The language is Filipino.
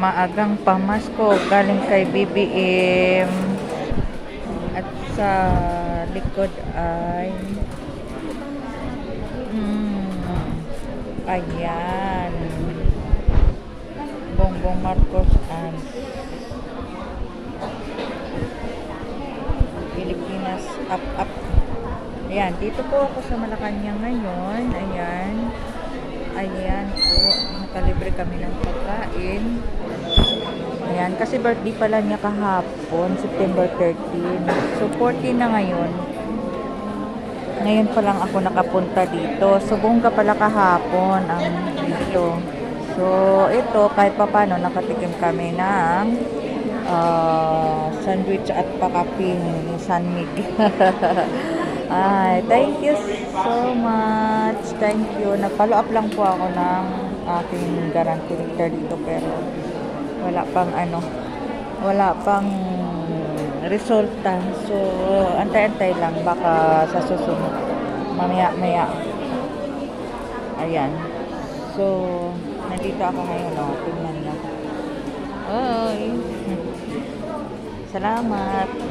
maagang pamasko galing kay BBM at sa likod ay mm, ayan. Bongbong Marcos and Pilipinas up up. Ayan dito po ako sa Malacanang ngayon. Ayan. Ayan po. Nakalibre kami ng pagkain ayan kasi birthday pala niya kahapon September 13 so 14 na ngayon. Ngayon pa lang ako nakapunta dito. So bongga pala kahapon ang dito. So ito kahit pa paano nakatikim kami ng ah, sandwich at pakaping sanmig Ay, thank you so much. Thank you. Nag-follow up lang po ako ng aking guarantee letter dito pero wala pang ano, wala pang resulta. So, antay-antay lang baka sa susunod. Mamaya-maya. Ayan. So, nandito ako ngayon. Oh. Tingnan nyo. Ay. Salamat.